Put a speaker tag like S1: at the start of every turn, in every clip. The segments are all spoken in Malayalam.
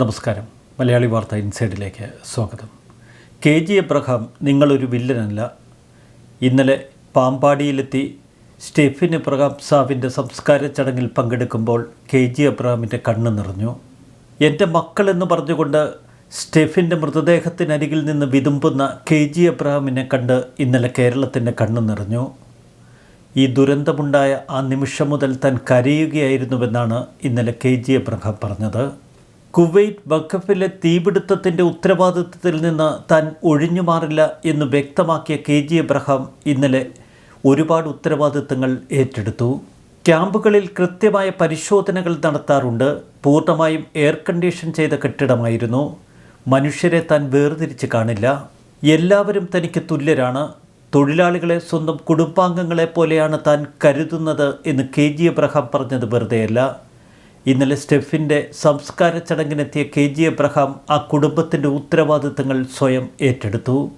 S1: നമസ്കാരം. മലയാളി വാർത്ത ഇൻസൈഡിലേക്ക് സ്വാഗതം. കെ. ജി. എബ്രഹാം നിങ്ങളൊരു വില്ലനല്ല. ഇന്നലെ പാമ്പാടിയിലെത്തി സ്റ്റെഫിൻ എബ്രഹാം സാബിന്റെ സംസ്കാര ചടങ്ങിൽ പങ്കെടുക്കുമ്പോൾ കെ. ജി. എബ്രഹാമിന്റെ കണ്ണ് നിറഞ്ഞു. എന്റെ മക്കളെന്ന് പറഞ്ഞുകൊണ്ട് സ്റ്റെഫിന്റെ മൃതദേഹത്തിനരികിൽ നിന്ന് വിതുമ്പുന്ന കെ. ജി. എബ്രഹാമിനെ കണ്ട് ഇന്നലെ കേരളത്തിന്റെ കണ്ണ് നിറഞ്ഞു. ഈ ദുരന്തമുണ്ടായ ആ നിമിഷം മുതൽ താൻ കരയുകയായിരുന്നുവെന്നാണ് ഇന്നലെ കെ. ജി. എബ്രഹാം പറഞ്ഞത്. കുവൈറ്റ് വഖഫിലെ തീപിടുത്തത്തിന്റെ ഉത്തരവാദിത്വത്തിൽ നിന്ന് താൻ ഒഴിഞ്ഞു മാറില്ല എന്ന് വ്യക്തമാക്കിയ കെ ജി എബ്രഹാം ഇന്നലെ ഒരുപാട് ഉത്തരവാദിത്തങ്ങൾ ഏറ്റെടുത്തു. ക്യാമ്പുകളിൽ കൃത്യമായ പരിശോധനകൾ നടത്താറുണ്ട്. പൂർണമായും എയർ കണ്ടീഷൻ ചെയ്ത കെട്ടിടമായിരുന്നു. മനുഷ്യരെ താൻ വേർതിരിച്ച് കാണില്ല. എല്ലാവരും തനിക്ക് തുല്യരാണ്. തൊഴിലാളികളെ സ്വന്തം കുടുംബാംഗങ്ങളെ പോലെയാണ് താൻ കരുതുന്നത് എന്ന് കെ ജി എബ്രഹാം പറഞ്ഞത് വെറുതെയല്ല. ഇന്നലെ സ്റ്റെഫിന്റെ സംസ്കാര ചടങ്ങിനെത്തിയ കെ ജി എബ്രഹാം ആ കുടുംബത്തിന്റെ ഉത്തരവാദിത്തങ്ങൾ സ്വയം ഏറ്റെടുത്തു.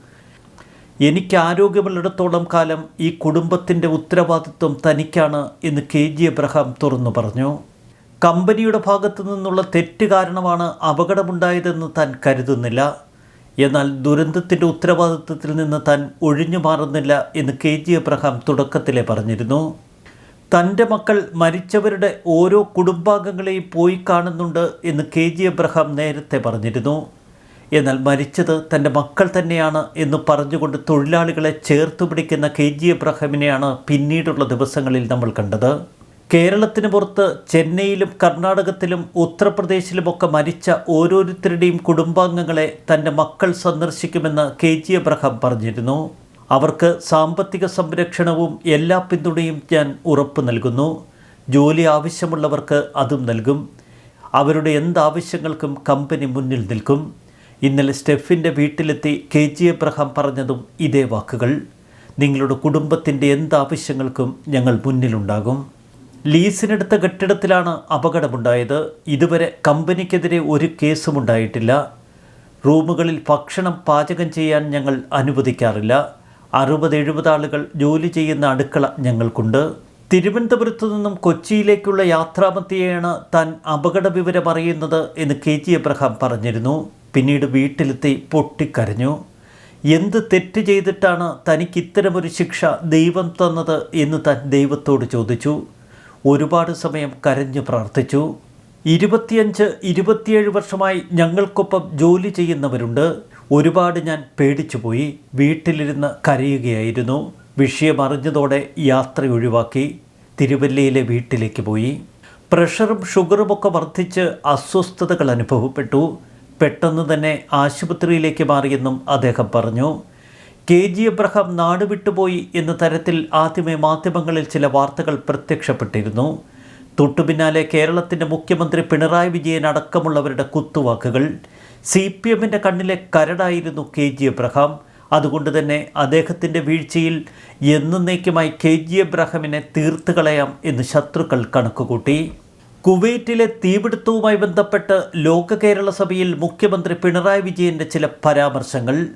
S1: എനിക്ക് ആരോഗ്യമുള്ളിടത്തോളം കാലം ഈ കുടുംബത്തിന്റെ ഉത്തരവാദിത്വം തനിക്കാണ് എന്ന് കെ ജി എബ്രഹാം തുറന്നു പറഞ്ഞു. കമ്പനിയുടെ ഭാഗത്തു നിന്നുള്ള തെറ്റ് കാരണമാണ് അപകടമുണ്ടായതെന്ന് താൻ കരുതുന്നില്ല. എന്നാൽ ദുരന്തത്തിന്റെ ഉത്തരവാദിത്വത്തിൽ നിന്ന് താൻ ഒഴിഞ്ഞു മാറുന്നില്ല എന്ന് കെ ജി എബ്രഹാം തുടക്കത്തിലെ പറഞ്ഞിരുന്നു. തന്റെ മക്കൾ മരിച്ചവരുടെ ഓരോ കുടുംബാംഗങ്ങളെയും പോയി കാണുന്നുണ്ട് എന്ന് കെ ജി എബ്രഹാം നേരത്തെ പറഞ്ഞിരുന്നു. എന്നാൽ മരിച്ചത് തന്റെ മക്കൾ തന്നെയാണ് എന്ന് പറഞ്ഞുകൊണ്ട് തൊഴിലാളികളെ ചേർത്ത് പിടിക്കുന്ന കെ ജി എബ്രഹാമിനെയാണ് പിന്നീടുള്ള ദിവസങ്ങളിൽ നമ്മൾ കണ്ടത്. കേരളത്തിന് പുറത്ത് ചെന്നൈയിലും കർണാടകത്തിലും ഉത്തർപ്രദേശിലുമൊക്കെ മരിച്ച ഓരോരുത്തരുടെയും കുടുംബാംഗങ്ങളെ തന്റെ മക്കൾ സന്ദർശിക്കുമെന്ന് കെ ജി എബ്രഹാം പറഞ്ഞിരുന്നു. അവർക്ക് സാമ്പത്തിക സംരക്ഷണവും എല്ലാ പിന്തുണയും ഞാൻ ഉറപ്പ് നൽകുന്നു. ജോലി ആവശ്യമുള്ളവർക്ക് അതും നൽകും. അവരുടെ എന്താവശ്യങ്ങൾക്കും കമ്പനി മുന്നിൽ നിൽക്കും. ഇന്നലെ സ്റ്റെഫിന്റെ വീട്ടിലെത്തി കെ ജി എബ്രഹാം പറഞ്ഞതും ഇതേ വാക്കുകൾ. നിങ്ങളുടെ കുടുംബത്തിന്റെ എന്താവശ്യങ്ങൾക്കും ഞങ്ങൾ മുന്നിലുണ്ടാകും. ലീസിനെടുത്ത കെട്ടിടത്തിലാണ് അപകടമുണ്ടായത്. ഇതുവരെ കമ്പനിക്കെതിരെ ഒരു കേസും ഉണ്ടായിട്ടില്ല റൂമുകളിൽ ഭക്ഷണം പാചകം ചെയ്യാൻ ഞങ്ങൾ അനുവദിക്കാറില്ല. അറുപത് എഴുപത് ആളുകൾ ജോലി ചെയ്യുന്ന അടുക്കള ഞങ്ങൾക്കുണ്ട്. തിരുവനന്തപുരത്തു നിന്നും കൊച്ചിയിലേക്കുള്ള യാത്രാമധ്യയാണ് താൻ അപകട വിവരം അറിയുന്നത് എന്ന് കെ ജി എബ്രഹാം പറഞ്ഞിരുന്നു. പിന്നീട് വീട്ടിലെത്തി പൊട്ടിക്കരഞ്ഞു. എന്ത് തെറ്റ് ചെയ്തിട്ടാണ് തനിക്ക് ഇത്തരമൊരു ശിക്ഷ ദൈവം തന്നത് എന്ന് താൻ ദൈവത്തോട് ചോദിച്ചു. ഒരുപാട് സമയം കരഞ്ഞു പ്രാർത്ഥിച്ചു. ഇരുപത്തിയഞ്ച് ഇരുപത്തിയേഴ് വർഷമായി ഞങ്ങൾക്കൊപ്പം ജോലി ചെയ്യുന്നവരുണ്ട്. ഒരുപാട് ഞാൻ പേടിച്ചുപോയി വീട്ടിലിരുന്ന് കരയുകയായിരുന്നു. വിഷയം അറിഞ്ഞതോടെ യാത്ര ഒഴിവാക്കി. തിരുവല്ലയിലെ വീട്ടിലേക്ക് പോയി. പ്രഷറും ഷുഗറുമൊക്കെ വർദ്ധിച്ച് അസ്വസ്ഥതകൾ അനുഭവപ്പെട്ടു. പെട്ടെന്ന് തന്നെ ആശുപത്രിയിലേക്ക് മാറിയെന്നും അദ്ദേഹം പറഞ്ഞു. കെ ജി എബ്രഹാം നാട് വിട്ടുപോയി എന്ന തരത്തിൽ ആദ്യമേ മാധ്യമങ്ങളിൽ ചില വാർത്തകൾ പ്രത്യക്ഷപ്പെട്ടിരുന്നു. തൊട്ടുപിന്നാലെ കേരളത്തിന്റെ മുഖ്യമന്ത്രി പിണറായി വിജയൻ അടക്കമുള്ളവരുടെ കുത്തുവാക്കുകൾ. സി പി എമ്മിന്റെ കണ്ണിലെ കരടായിരുന്നു കെ ജി എബ്രഹാം. അതുകൊണ്ട് തന്നെ അദ്ദേഹത്തിന്റെ വീഴ്ചയിൽ എന്നേക്കുമായി കെ ജി എബ്രഹാമിനെ തീർത്ത് കളയാം എന്ന് ശത്രുക്കൾ കണക്കുകൂട്ടി. കുവൈറ്റിലെ തീപിടുത്തവുമായി ബന്ധപ്പെട്ട് ലോക കേരള സഭയിൽ മുഖ്യമന്ത്രി പിണറായി വിജയന്റെ ചില പരാമർശങ്ങൾ.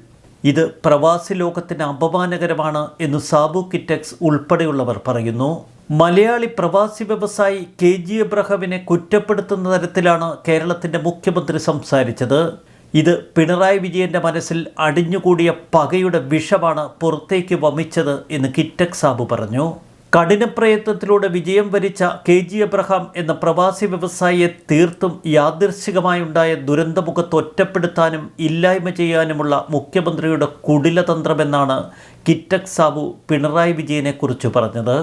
S1: ഇത് പ്രവാസി ലോകത്തിന് അപമാനകരമാണ് എന്ന് സാബു കിറ്റക്സ് ഉൾപ്പെടെയുള്ളവർ പറയുന്നു. മലയാളി പ്രവാസി വ്യവസായി കെ ജി എബ്രഹാമിനെ കുറ്റപ്പെടുത്തുന്ന തരത്തിലാണ് കേരളത്തിന്റെ മുഖ്യമന്ത്രി സംസാരിച്ചത്. ഇത് പിണറായി വിജയന്റെ മനസ്സിൽ അടിഞ്ഞുകൂടിയ പകയുടെ വിഷമാണ് പുറത്തേക്ക് വമിച്ചത് എന്ന് കിറ്റക് സാബു പറഞ്ഞു. കഠിനപ്രയത്നത്തിലൂടെ വിജയം വരിച്ച കെ ജി എബ്രഹാം എന്ന പ്രവാസി വ്യവസായിയെ തീർത്തും യാദൃശികമായുണ്ടായ ദുരന്തമുഖത്ത് ഒറ്റപ്പെടുത്താനും ഇല്ലായ്മ ചെയ്യാനുമുള്ള മുഖ്യമന്ത്രിയുടെ കുടിലതന്ത്രമെന്നാണ് കിറ്റക് സാബു പിണറായി വിജയനെക്കുറിച്ച് പറഞ്ഞത്.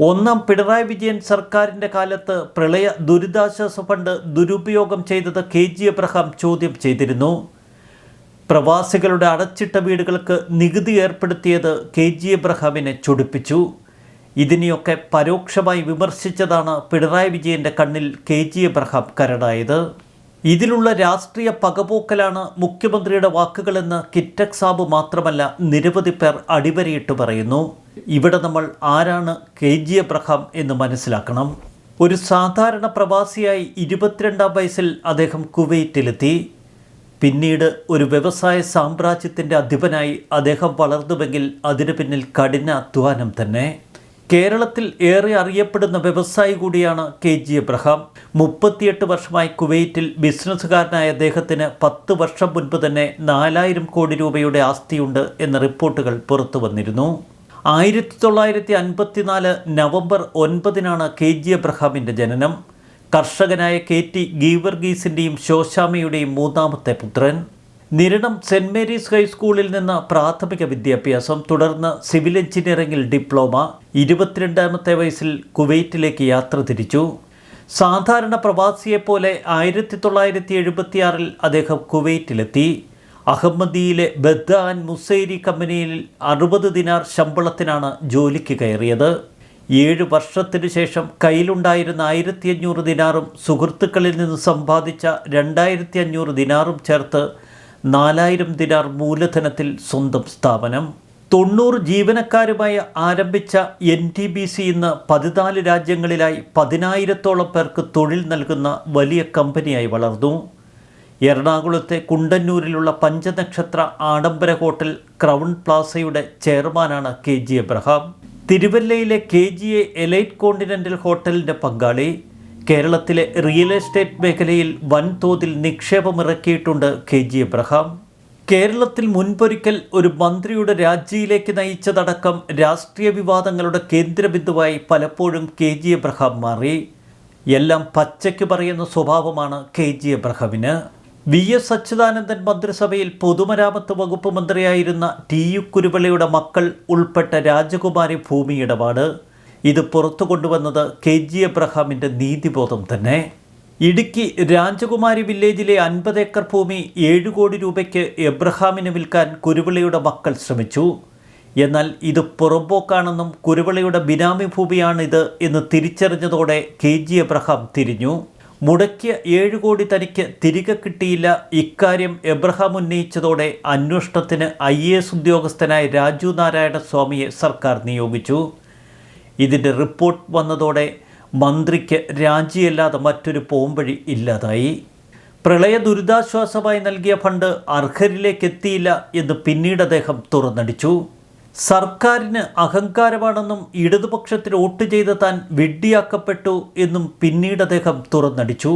S1: ഒന്നാം പിണറായി വിജയൻ സർക്കാരിന്റെ കാലത്ത് പ്രളയ ദുരിതാശ്വാസ ഫണ്ട് ദുരുപയോഗം ചെയ്തത് കെ ജി എബ്രഹാം ചോദ്യം ചെയ്തിരുന്നു. പ്രവാസികളുടെ അടച്ചിട്ട വീടുകൾക്ക് നികുതി ഏർപ്പെടുത്തിയത് കെ ജി എബ്രഹാമിനെ ചൊടിപ്പിച്ചു. ഇതിനെയൊക്കെ പരോക്ഷമായി വിമർശിച്ചതാണ് പിണറായി വിജയന്റെ കണ്ണിൽ കെ ജി എബ്രഹാം കരടായത്. ഇതിലുള്ള രാഷ്ട്രീയ പകപോക്കലാണ് മുഖ്യമന്ത്രിയുടെ വാക്കുകളെന്ന് കിറ്റക് സാബ് മാത്രമല്ല നിരവധി പേർ അടിവരയിട്ട് പറയുന്നു. ഇവിടെ നമ്മൾ ആരാണ് കെ ജി എബ്രഹാം എന്ന് മനസ്സിലാക്കണം. ഒരു സാധാരണ പ്രവാസിയായി ഇരുപത്തിരണ്ടാം വയസ്സിൽ അദ്ദേഹം കുവൈറ്റിലെത്തി. പിന്നീട് ഒരു വ്യവസായ സാമ്രാജ്യത്തിന്റെ അധിപനായി അദ്ദേഹം വളർന്നുവെങ്കിൽ അതിനു പിന്നിൽ കഠിന അധ്വാനം തന്നെ. കേരളത്തിൽ ഏറെ അറിയപ്പെടുന്ന വ്യവസായി കൂടിയാണ് കെ ജി എബ്രഹാം മുപ്പത്തിയെട്ട് വർഷമായി കുവൈറ്റിൽ ബിസിനസ്സുകാരനായ അദ്ദേഹത്തിന് പത്ത് വർഷം മുൻപ് തന്നെ നാലായിരം കോടി രൂപയുടെ ആസ്തിയുണ്ട് എന്ന റിപ്പോർട്ടുകൾ പുറത്തു വന്നിരുന്നു. ആയിരത്തി തൊള്ളായിരത്തി അൻപത്തിനാല് നവംബർ ഒൻപതിനാണ് കെ ജി എബ്രഹാമിന്റെ ജനനം. കർഷകനായ കെ ടി ഗീവർഗീസിന്റെയും ശോശാമയുടെയും മൂന്നാമത്തെ പുത്രൻ. നിരണം സെന്റ് മേരീസ് ഹൈസ്കൂളിൽ നിന്ന് പ്രാഥമിക വിദ്യാഭ്യാസം തുടർന്ന് സിവിൽ എഞ്ചിനീയറിംഗിൽ ഡിപ്ലോമ ഇരുപത്തിരണ്ടാമത്തെ വയസ്സിൽ കുവൈറ്റിലേക്ക് യാത്ര തിരിച്ചു. സാധാരണ പ്രവാസിയെപ്പോലെ ആയിരത്തി തൊള്ളായിരത്തി എഴുപത്തിയാറിൽ അദ്ദേഹം കുവൈറ്റിലെത്തി. അഹമ്മദിയിലെ ബദ്ദ ആൻഡ് മുസൈരി കമ്പനിയിൽ അറുപത് ദിനാർ ശമ്പളത്തിനാണ് ജോലിക്ക് കയറിയത്. ഏഴ് വർഷത്തിനു ശേഷം കയ്യിലുണ്ടായിരുന്ന ആയിരത്തി അഞ്ഞൂറ് ദിനാറും സുഹൃത്തുക്കളിൽ നിന്ന് സമ്പാദിച്ച രണ്ടായിരത്തി അഞ്ഞൂറ് ദിനാറും ചേർത്ത് നാലായിരം ദിനാർ മൂലധനത്തിൽ സ്വന്തം സ്ഥാപനം. തൊണ്ണൂറ് ജീവനക്കാരുമായി ആരംഭിച്ച എൻ ടി ബി സി ഇന്ന് പതിനാല് രാജ്യങ്ങളിലായി പതിനായിരത്തോളം പേർക്ക് തൊഴിൽ നൽകുന്ന വലിയ കമ്പനിയായി വളർന്നു. എറണാകുളത്തെ കുണ്ടന്നൂരിലുള്ള പഞ്ചനക്ഷത്ര ആഡംബര ഹോട്ടൽ ക്രൗൺ പ്ലാസയുടെ ചെയർമാനാണ് കെ ജി എബ്രഹാം. തിരുവല്ലയിലെ K G A elite continental ഹോട്ടലിന്റെ പങ്കാളി. കേരളത്തിലെ റിയൽ എസ്റ്റേറ്റ് മേഖലയിൽ വൻതോതിൽ നിക്ഷേപമിറക്കിയിട്ടുണ്ട് കെ ജി എബ്രഹാം. കേരളത്തിൽ മുൻപൊരിക്കൽ ഒരു മന്ത്രിയുടെ രാജിയിലേക്ക് നയിച്ചതടക്കം രാഷ്ട്രീയ വിവാദങ്ങളുടെ കേന്ദ്രബിന്ദുവായി പലപ്പോഴും കെ ജി എബ്രഹാം മാറി. എല്ലാം പച്ചയ്ക്ക് പറയുന്ന സ്വഭാവമാണ് കെ ജി എബ്രഹാമിന്. വി എസ് അച്യുതാനന്ദൻ മന്ത്രിസഭയിൽ പൊതുമരാമത്ത് വകുപ്പ് മന്ത്രിയായിരുന്ന ടി യു കുരുവിളയുടെ മക്കൾ ഉൾപ്പെട്ട രാജകുമാരി ഭൂമി ഇടപാട്. ഇത് പുറത്തു കൊണ്ടുവന്നത് കെ ജി എബ്രഹാമിന്റെ നീതിബോധം തന്നെ. ഇടുക്കി രാജകുമാരി വില്ലേജിലെ അൻപത് ഏക്കർ ഭൂമി ഏഴ് കോടി രൂപയ്ക്ക് എബ്രഹാമിന് വിൽക്കാൻ കുരുവിളയുടെ മക്കൾ ശ്രമിച്ചു. എന്നാൽ ഇത് പുറമ്പോക്കാണെന്നും കുരുവിളയുടെ ബിനാമി ഭൂമിയാണിത് എന്ന് തിരിച്ചറിഞ്ഞതോടെ കെ ജി എബ്രഹാം തിരിഞ്ഞു. മുടക്കിയ ഏഴ് കോടി തനിക്ക് തിരികെ കിട്ടിയില്ല. ഇക്കാര്യം എബ്രഹാം ഉന്നയിച്ചതോടെ അന്വേഷണത്തിന് ഐ എ എസ് ഉദ്യോഗസ്ഥനായ രാജു നാരായണ സ്വാമിയെ സർക്കാർ നിയോഗിച്ചു. ഇതിന്റെ റിപ്പോർട്ട് വന്നതോടെ മന്ത്രിക്ക് രാജിയല്ലാതെ മറ്റൊരു പോംവഴി ഇല്ലാതായി. പ്രളയ ദുരിതാശ്വാസമായി നൽകിയ ഫണ്ട് അർഹരിലേക്ക് എത്തിയില്ല എന്ന് പിന്നീട് അദ്ദേഹം തുറന്നടിച്ചു. സർക്കാരിന് അഹങ്കാരമാണെന്നും ഇടതുപക്ഷത്തിന് വോട്ട് ചെയ്ത താൻ വിഡ്ഢിയാക്കപ്പെട്ടു എന്നും പിന്നീട് അദ്ദേഹം തുറന്നടിച്ചു.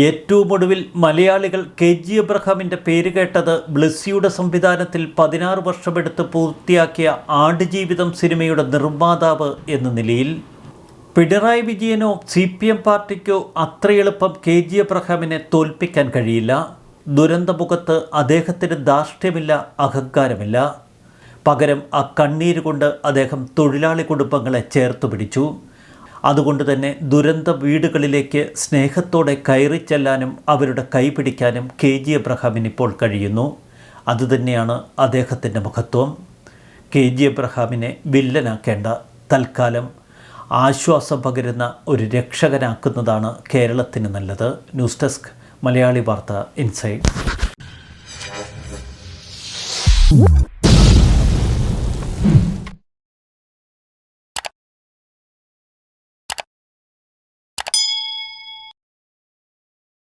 S1: ഏറ്റവും ഒടുവിൽ മലയാളികൾ കെ ജി എബ്രഹാമിന്റെ പേര് കേട്ടത് ബ്ലസ്സിയുടെ സംവിധാനത്തിൽ പതിനാറ് വർഷമെടുത്ത് പൂർത്തിയാക്കിയ ആടുജീവിതം സിനിമയുടെ നിർമ്മാതാവ് എന്ന നിലയിൽ. പിണറായി വിജയനോ സി പി എം പാർട്ടിക്കോ അത്ര എളുപ്പം കെ ജി എബ്രഹാമിനെ തോൽപ്പിക്കാൻ കഴിയില്ല. ദുരന്തമുഖത്ത് അദ്ദേഹത്തിന് ധാർഷ്ട്യമില്ല അഹങ്കാരമില്ല. പകരം ആ കണ്ണീര് കൊണ്ട് അദ്ദേഹം തൊഴിലാളി കുടുംബങ്ങളെ ചേർത്ത് പിടിച്ചു. അതുകൊണ്ട് തന്നെ ദുരന്ത വീടുകളിലേക്ക് സ്നേഹത്തോടെ കയറി ചെല്ലാനും അവരുടെ കൈപിടിക്കാനും കെ ജി എബ്രഹാമിന് ഇപ്പോൾ കഴിയുന്നു. അതുതന്നെയാണ് അദ്ദേഹത്തിന്റെ മുഖത്വം. കെ ജി എബ്രഹാമിനെ വില്ലനാക്കേണ്ട തൽക്കാലം ആശ്വാസം പകരുന്ന ഒരു രക്ഷകനാക്കുന്നതാണ് കേരളത്തിന് നല്ലത്. ന്യൂസ് ഡെസ്ക് മലയാളി വാർത്ത ഇൻസൈഡ്.